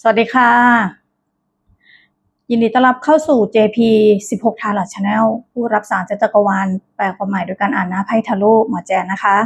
สวัสดีค่ะ ยินดีต้อนรับเข้าสู่ JP 16 t a r o t Channel ผู้รับสารจักรวาลแปลความหมายโดยการอ่านหน้าไพ่ทาโร่หมอแจนนะคะ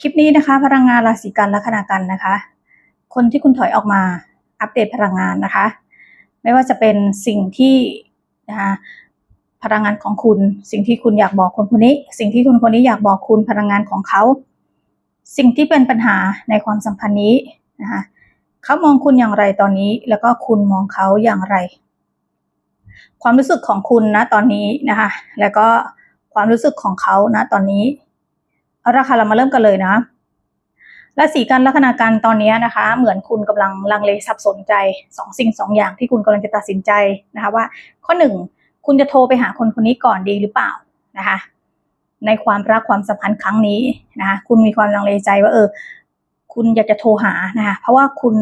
คลิปนี้นะคะ พลังงานราศีกันแลัคนากันนะคะ คนที่คุณถอยออกมาอัปเดตพลังงานนะคะ ไม่ว่าจะเป็นสิ่งที่นะคะพลังงานของคุณ สิ่งที่คุณอยากบอกคนคนนี้ สิ่งที่คุณคนนี้อยากบอกคุณพลังงานของเขา สิ่งที่เป็นปัญหาในความสัมพันธ์นี้นะคะ เขามองคุณอย่างไรตอนนี้ แล้วก็คุณมองเขาอย่างไร ความรู้สึกของคุณนะตอนนี้นะคะ แล้วก็ความรู้สึกของเขานะตอนนี้เอาละค่ะเรามาเริ่มกันเลยนะราศีกันลัคนาการตอนนี้นะคะ เหมือนคุณกำลังลังเลสับสนใจสองสิ่งสองอย่างที่คุณกำลังจะตัดสินใจนะคะว่า ข้อหนึ่งคุณจะโทรไปหาคนคนนี้ก่อนดีหรือเปล่านะคะ ในความรักความสัมพันธ์ครั้งนี้นะคะคุณมีความลังเลใจว่าเออ คุณอยากจะโทรหานะคะเพราะว่าคุณ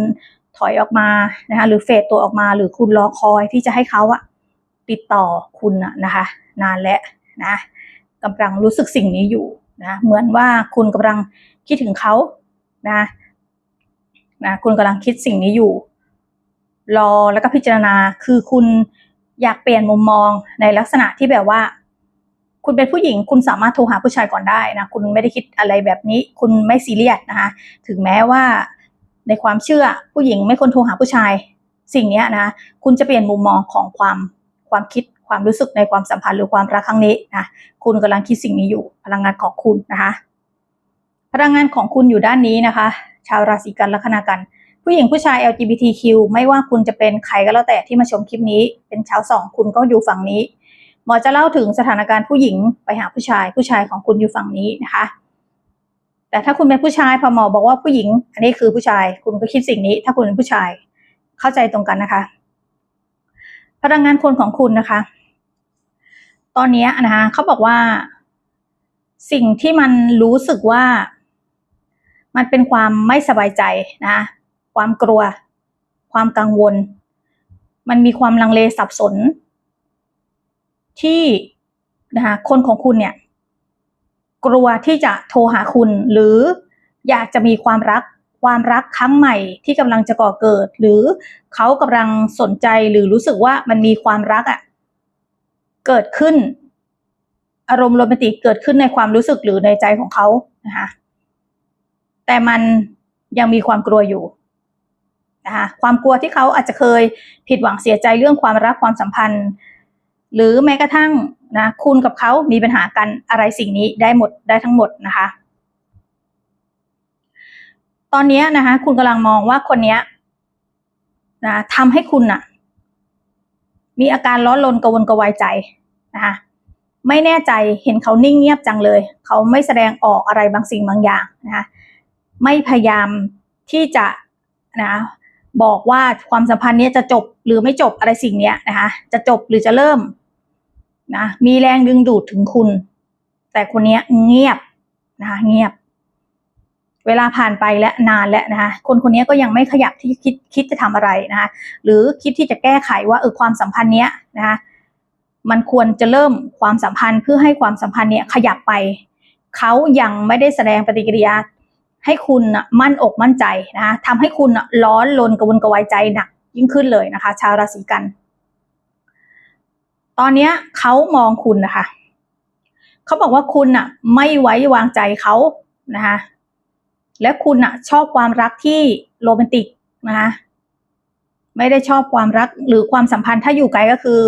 ถอยออกมานะคะหรือเฟดตัวออกมาหรือคุณรอคอยที่จะให้เขาอะติดต่อคุณอะนะคะ นานแล้วนะกำลังรู้สึกสิ่งนี้อยู่นะเหมือนว่าคุณกำลังคิดถึงเขานะนะคุณกำลังคิดสิ่งนี้อยู่ รอแล้วก็พิจารณาคือคุณอยากเปลี่ยนมุมมองในลักษณะที่แบบว่า คุณเป็นผู้หญิงคุณสามารถโทรหาผู้ชายก่อนได้นะคุณไม่ได้คิดอะไรแบบนี้ คุณไม่ซีเรียสนะคะถึงแม้ว่าในความเชื่อผู้หญิงไม่ควรโทรหาผู้ชาย สิ่งนี้นะคุณจะเปลี่ยนมุมมองของความความคิดความรู้สึกในความสัมพันธ์หรือความรักครั้งนี้นะคุณกำลังคิดสิ่งนี้อยู่พลังงานของคุณนะคะพลังงานของคุณอยู่ด้านนี้นะคะ ชาวราศีกันลัคนากัน ผู้หญิงผู้ชาย LGBTQ ไม่ว่าคุณจะเป็นใครก็แล้วแต่ที่มาชมคลิปนี้ เป็นชาวสองคุณก็อยู่ฝั่งนี้ หมอจะเล่าถึงสถานการณ์ผู้หญิงไปหาผู้ชาย ผู้ชายของคุณอยู่ฝั่งนี้นะคะ แต่ถ้าคุณเป็นผู้ชายพอหมอบอกว่าผู้หญิง อันนี้คือผู้ชาย คุณก็คิดสิ่งนี้ ถ้าคุณเป็นผู้ชาย เข้าใจตรงกันนะคะ พลังงานคนของคุณนะคะ ตอนนี้นะคะเขาบอกว่า สิ่งที่มันรู้สึกว่า มันเป็นความไม่สบายใจนะความกลัว ความกังวล มันมีความลังเลสับสน ที่นะคะคนของคุณเนี่ย กลัวที่จะโทรหาคุณ หรืออยากจะมีความรักความรักครั้งใหม่ที่กำลังจะก่อเกิด หรือเขากำลังสนใจหรือรู้สึกว่ามันมีความรักอะ่ะเกิดขึ้น อารมณ์โรแมนติกเกิดขึ้นในความรู้สึกหรือในใจของเขานะคะแต่มันยังมีความกลัวอยู่นะคะความกลัวที่เขาอาจจะเคยผิดหวังเสียใจเรื่องความรักความสัมพันธ์ หรือแม้กระทั่งนะคุณกับเขามีปัญหากันอะไรสิ่งนี้ได้หมดได้ทั้งหมดนะคะ ตอนนี้นะคะ คุณกำลังมองว่าคนนี้นะทำให้คุณน่ะมีอาการร้อนรนกระวนกระวายใจนะคะไม่แน่ใจเห็นเขานิ่งเงียบจังเลย เขาไม่แสดงออกอะไรบางสิ่งบางอย่างนะคะไม่พยายามที่จะนะบอกว่าความสัมพันธ์นี้จะจบหรือไม่จบอะไรสิ่งนี้นะคะจะจบหรือจะเริ่ม นะมีแรงดึงดูดถึงคุณ แต่คนนี้เงียบนะคะเงียบ เวลาผ่านไปและนานแล้วนะคะคนคนนี้ก็ยังไม่ขยับที่คิดคิดจะทำอะไรนะคะหรือคิดที่จะแก้ไขว่าเออความสัมพันธ์เนี้ยนะคะมันควรจะเริ่มความสัมพันธ์เพื่อให้ความสัมพันธ์เนี้ยขยับไปเขายังไม่ได้แสดงปฏิกิริยาให้คุณมั่นอกมั่นใจนะคะทำให้คุณร้อนลนกระวนกระวายใจหนักยิ่งขึ้นเลยนะคะ ชาวราศีกัน ตอนนี้เขามองคุณนะคะเขาบอกว่าคุณน่ะไม่ไว้วางใจเขานะคะและคุณน่ะชอบความรักที่โรแมนติกนะคะไม่ได้ชอบความรักหรือความสัมพันธ์ถ้าอยู่ไกลก็คือ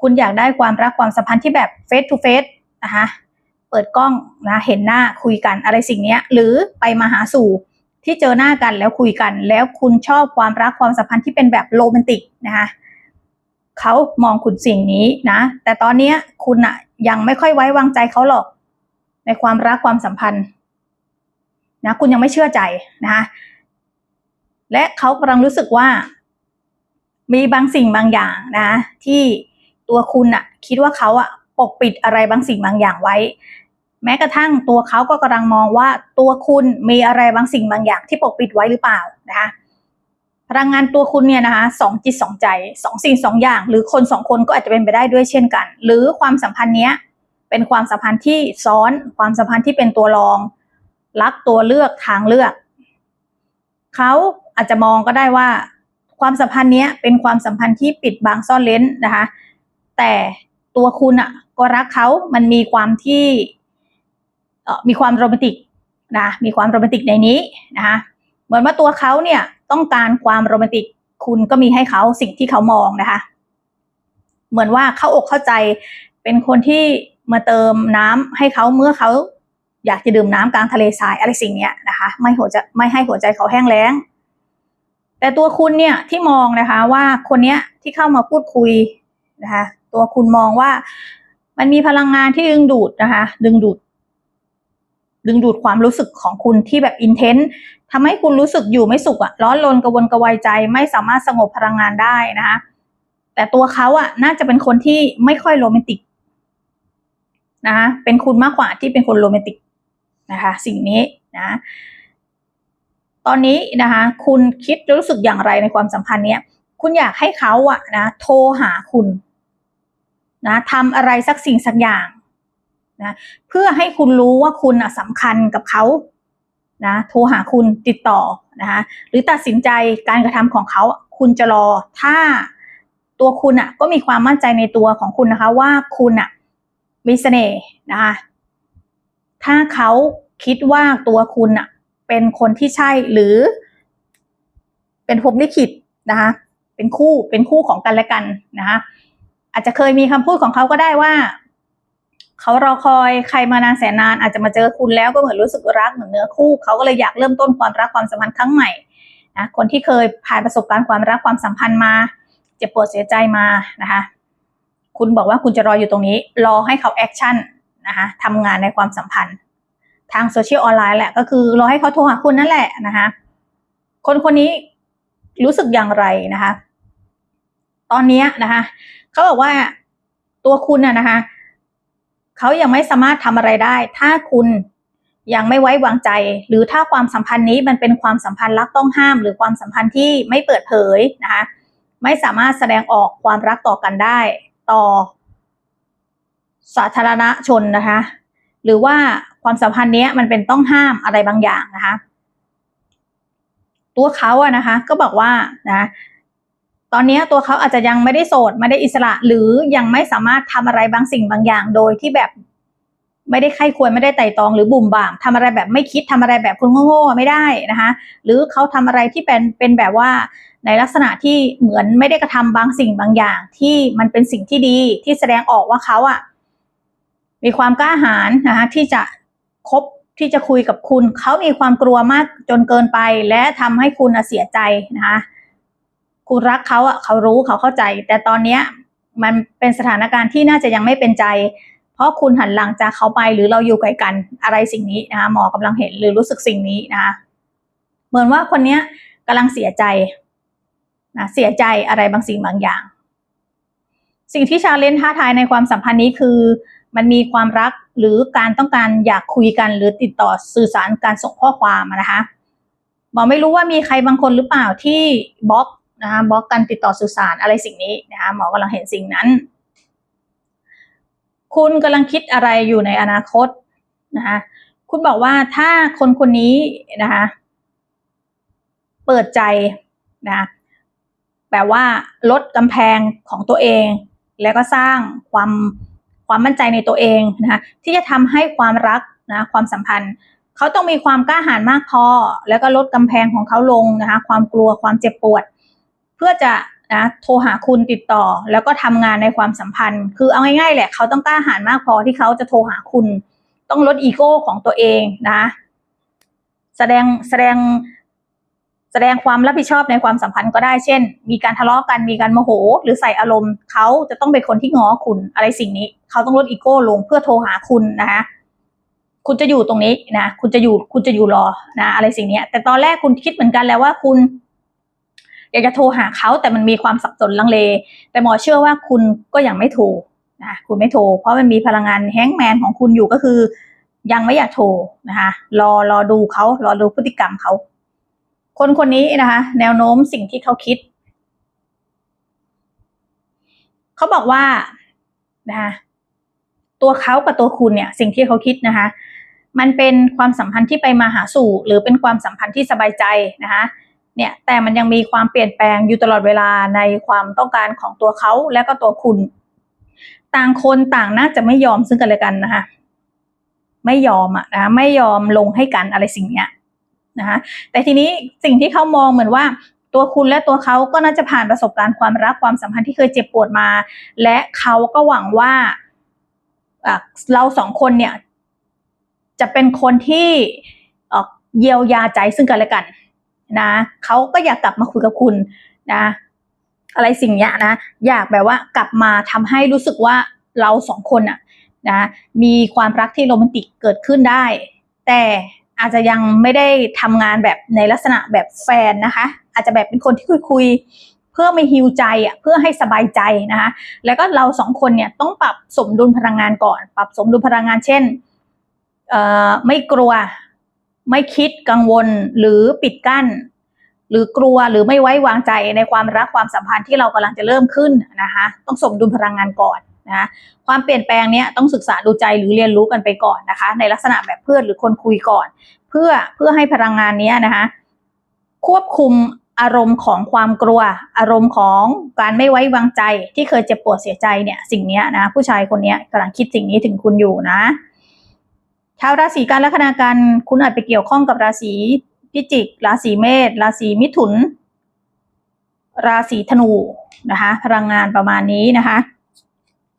คุณอยากได้ความรักความสัมพันธ์ที่แบบเฟสทูเฟสนะคะเปิดกล้องนะเห็นหน้าคุยกันอะไรสิ่งนี้หรือไปมาหาสู่ที่เจอหน้ากันแล้วคุยกัน แล้วคุณชอบความรักความสัมพันธ์ที่เป็นแบบโรแมนติกนะคะ เขามองคุณสิ่งนี้นะ แต่ตอนนี้คุณอะยังไม่ค่อยไว้วางใจเขาหรอก ในความรักความสัมพันธ์นะคุณยังไม่เชื่อใจนะคะและเขากำลังรู้สึกว่า มีบางสิ่งบางอย่างนะที่ตัวคุณอะคิดว่าเขาอะปกปิดอะไรบางสิ่งบางอย่างไว้ แม้กระทั่งตัวเขาก็กำลังมองว่าตัวคุณมีอะไรบางสิ่งบางอย่างที่ปกปิดไว้หรือเปล่านะคะ พลังงานตัวคุณเนี่ยนะคะสองจิตสองใจสองสิ่งสองอย่าง หรือคนสองคนก็อาจจะเป็นไปได้ด้วยเช่นกัน หรือความสัมพันธ์เนี้ยเป็นความสัมพันธ์ที่ซ้อนความสัมพันธ์ที่เป็นตัวรอง รักตัวเลือกทางเลือกเขาอาจจะมองก็ได้ว่า ความสัมพันธ์เนี้ยเป็นความสัมพันธ์ที่ปิดบังซ่อนเล้นนะคะ แต่ตัวคุณอะ ก็รักเขามันมีความที่มีความโรแมนติกนะมีความโรแมนติกในนี้นะคะเหมือนว่าตัวเขาเนี่ย ต้องการความโรแมนติกคุณก็มีให้เขาสิ่งที่เขามองนะคะ เหมือนว่าเข้าอกเข้าใจเป็นคนที่มาเติมน้ำให้เขาเมื่อเขาอยากจะดื่มน้ำกลางทะเลทรายอะไรสิ่งเนี้ยนะคะ ไม่หัวใจไม่ให้หัวใจเขาแห้งแล้ง แต่ตัวคุณเนี่ยที่มองนะคะว่าคนเนี้ยที่เข้ามาพูดคุยนะคะ ตัวคุณมองว่ามันมีพลังงานที่ดึงดูดนะคะ ดึงดูด ดึงดูดความรู้สึกของคุณที่แบบอินเทนต์ทำให้คุณรู้สึกอยู่ไม่สุขอะร้อนรนกระวนกระวายใจ ไม่สามารถสงบพลังงานได้นะคะแต่ตัวเขาอะน่าจะเป็นคนที่ไม่ค่อยโรแมนติกนะคะเป็นคุณมากกว่าที่เป็นคนโรแมนติกนะคะสิ่งนี้นะตอนนี้นะคะคุณคิดรู้สึกอย่างไรในความสัมพันธ์เนี้ยคุณอยากให้เขาอะนะโทรหาคุณนะทำอะไรสักสิ่งสักอย่าง นะเพื่อให้คุณรู้ว่าคุณสำคัญกับเขานะโทรหาคุณติดต่อนะคะหรือตัดสินใจการกระทำของเขาคุณจะรอ ถ้าตัวคุณอะก็มีความมั่นใจในตัวของคุณนะคะ ว่าคุณอะมีเสน่ห์นะคะถ้าเขาคิดว่าตัวคุณอะเป็นคนที่ใช่หรือ เป็นภพลิขิตนะคะเป็นคู่เป็นคู่ของกันและกันนะคะอาจจะเคยมีคำพูดของเขาก็ได้ว่า เขารอคอยใครมานานแสนนานอาจจะมาเจอคุณแล้วก็เหมือนรู้สึกรักเหมือนเนื้อคู่เขาก็เลยอยากเริ่มต้นความรักความสัมพันธ์ครั้งใหม่นะคนที่เคยผ่านประสบการณ์ความรักความสัมพันธ์มา เจ็บปวดเสียใจมานะคะ คุณบอกว่าคุณจะรออยู่ตรงนี้ รอให้เขาแอคชั่นนะคะทำงานในความสัมพันธ์ ทางโซเชียลออนไลน์แหละก็คือรอให้เขาโทรหาคุณนั่นแหละนะคะคนคนนี้รู้สึกอย่างไรนะคะ ตอนนี้นะคะเขาบอกว่าตัวคุณน่ะนะคะ เขายังไม่สามารถทำอะไรได้ ถ้าคุณยังไม่ไว้วางใจ หรือถ้าความสัมพันธ์นี้มันเป็นความสัมพันธ์รักต้องห้าม หรือความสัมพันธ์ที่ไม่เปิดเผยนะคะไม่สามารถแสดงออกความรักต่อกันได้ ต่อ สาธารณชนนะคะ หรือว่าความสัมพันธ์นี้มันเป็นต้องห้ามอะไรบางอย่างนะคะ ตัวเขาอะนะคะ ก็บอกว่านะ ตอนนี้ตัวเขาอาจจะยังไม่ได้โสดไม่ได้อิสระ หรือยังไม่สามารถทำอะไรบางสิ่งบางอย่างโดยที่แบบไม่ได้ใครควรไม่ได้ไต่ตองหรือบุ่มบ่ามทำอะไรแบบไม่คิดทำอะไรแบบคุณโง่ๆไม่ได้นะคะ หรือเขาทำอะไรที่เป็นเป็นแบบว่าในลักษณะที่เหมือนไม่ได้กระทำบางสิ่งบางอย่าง ที่มันเป็นสิ่งที่ดีที่แสดงออกว่าเขาอะมีความกล้าหาญนะคะที่จะคบที่จะคุยกับคุณ เขามีความกลัวมากจนเกินไป และทำให้คุณเสียใจนะคะ คุณรักเขาอะเขารู้เขาเข้าใจ แต่ตอนเนี้ยมันเป็นสถานการณ์ที่น่าจะยังไม่เป็นใจ เพราะคุณหันหลังจากเขาไปหรือเราอยู่ไกลกันอะไรสิ่งนี้นะคะหมอกำลังเห็นหรือรู้สึกสิ่งนี้นะคะเหมือนว่าคนเนี้ยกำลังเสียใจนะเสียใจอะไรบางสิ่งบางอย่าง สิ่งที่ชาเลนท้าทายในความสัมพันธ์นี้คือ มันมีความรักหรือการต้องการอยากคุยกันหรือติดต่อสื่อสารการส่งข้อความนะคะหมอไม่รู้ว่ามีใครบางคนหรือเปล่าที่บล็อก นะคะบล็อกการติดต่อสื่อสารอะไรสิ่งนี้นะคะหมอกำลังเห็นสิ่งนั้น คุณกำลังคิดอะไรอยู่ในอนาคตนะคะคุณบอกว่าถ้าคนคนนี้นะคะเปิดใจนะแบบว่าลดกำแพงของตัวเอง แล้วก็สร้างความความมั่นใจในตัวเองนะคะที่จะทำให้ความรักนะความสัมพันธ์เขาต้องมีความกล้าหาญมากพอ แล้วก็ลดกำแพงของเขาลงนะคะความกลัวความเจ็บปวด พื่อจะนะโทรหาคุณติดต่อ แล้วก็ทำงานในความสัมพันธ์ คือเอาง่ายๆแหละเขาต้องกล้าหาญมากพอที่เขาจะโทรหาคุณ ต้องลดอีโก้ของตัวเองนะ แสดงแสดงแสดงความรับผิดชอบในความสัมพันธ์ก็ได้เช่น มีการทะเลาะกันมีการโมโห หรือใส่อารมณ์เขาจะต้องเป็นคนที่ง้อคุณอะไรสิ่งนี้ เขาต้องลดอีโก้ลงเพื่อโทรหาคุณนะคะคุณจะอยู่ตรงนี้นะ คุณจะอยู่คุณจะอยู่รอนะ อะไรสิ่งนี้แต่ตอนแรกคุณคิดเหมือนกันแล้วว่าคุณ อยากจะโทรหาเขาแต่มันมีความสับสนลังเล แต่หมอเชื่อว่าคุณก็ยังไม่โทรนะคุณไม่โทรเพราะมันมีพลังงานแฮงแมนของคุณอยู่ก็คือ ยังไม่อยากโทรนะคะรอรอดูเขารอดูพฤติกรรมเขาคนคนนี้นะคะ แนวโน้มสิ่งที่เขาคิดเขาบอกว่านะคะตัวเขากับตัวคุณเนี่ย สิ่งที่เขาคิดนะคะ มันเป็นความสัมพันธ์ที่ไปมาหาสู่ หรือเป็นความสัมพันธ์ที่สบายใจนะคะ เนี่ยแต่มันยังมีความเปลี่ยนแปลงอยู่ตลอดเวลาในความต้องการของตัวเขาและก็ตัวคุณ ต่างคนต่างน่าจะไม่ยอมซึ่งกันและกันนะคะไม่ยอมอะนะไม่ยอมลงให้กันอะไรสิ่งเนี้ยนะคะแต่ทีนี้สิ่งที่เขามองเหมือนว่าตัวคุณและตัวเขาก็น่าจะผ่านประสบการณ์ความรักความสัมพันธ์ที่เคยเจ็บปวดมา และเขาก็หวังว่าเราสองคนเนี่ย จะเป็นคนที่เยียวยาใจซึ่งกันและกัน นะเขาก็อยากกลับมาคุยกับคุณนะ อะไรสิ่งเนี้ยนะ อยากแบบว่ากลับมาทำให้รู้สึกว่าเราสองคนอะนะมีความรักที่โรแมนติกเกิดขึ้นได้ แต่อาจจะยังไม่ได้ทำงานแบบในลักษณะแบบแฟนนะคะ อาจจะแบบเป็นคนที่คุยคุยเพื่อไม่ฮิวใจอะเพื่อให้สบายใจนะคะแล้วก็เราสองคนเนี่ยต้องปรับสมดุลพลังงานก่อน ปรับสมดุลพลังงานเช่นเอ่อไม่กลัว ไม่คิดกังวลหรือปิดกั้น หรือกลัวหรือไม่ไว้วางใจในความรักความสัมพันธ์ที่เรากำลังจะเริ่มขึ้นนะคะต้องสมดุลพลังงานก่อนนะคะความเปลี่ยนแปลงเนี้ยต้องศึกษาดูใจหรือเรียนรู้กันไปก่อนนะคะ ในลักษณะแบบเพื่อนหรือคนคุยก่อน เพื่อเพื่อให้พลังงานเนี้ยนะคะควบคุมอารมณ์ของความกลัว อารมณ์ของการไม่ไว้วางใจที่เคยเจ็บปวดเสียใจเนี่ยสิ่งนี้นะผู้ชายคนนี้กำลังคิดสิ่งนี้ถึงคุณอยู่นะ ชาวราศีกันและคณาการคุณอาจไปเกี่ยวข้องกับราศีพิจิก ราศีเมษ ราศีมิถุน ราศีธนูนะคะ พลังงานประมาณนี้นะคะ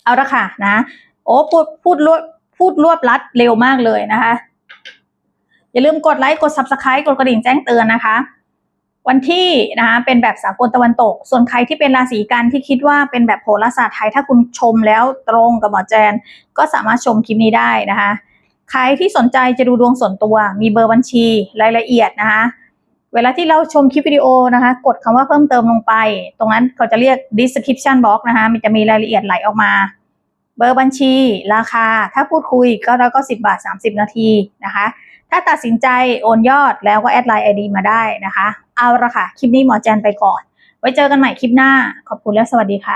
เอาละค่ะนะ โอ้พูดพูดรวบพูดรวบลัดเร็วมากเลยนะคะ อย่าลืมกดไลค์ กด subscribe กดกระดิ่งแจ้งเตือนนะคะ วันที่นะคะเป็นแบบสากลตะวันตก ส่วนใครที่เป็นราศีกันที่คิดว่าเป็นแบบโหราศาสตร์ไทย ถ้าคุณชมแล้วตรงกับหมอแจน ก็สามารถชมคลิปนี้ได้นะคะ ใครที่สนใจจะดูดวงส่วนตัว มีเบอร์บัญชีรายละเอียดนะคะ เวลาที่เราชมคลิปวิดีโอนะคะ กดคำว่าเพิ่มเติมลงไป ตรงนั้นเขาจะเรียก description box นะคะ มันจะมีรายละเอียดไหลออกมา เบอร์บัญชี ราคา ถ้าพูดคุยก็แล้วก็ 10 บาท 30 นาทีนะคะ ถ้าตัดสินใจโอนยอดแล้วก็แอดไลน์ไอดีมาได้นะคะ เอาละค่ะ คลิปนี้หมอแจนไปก่อน ไว้เจอกันใหม่คลิปหน้า ขอบคุณและสวัสดีค่ะ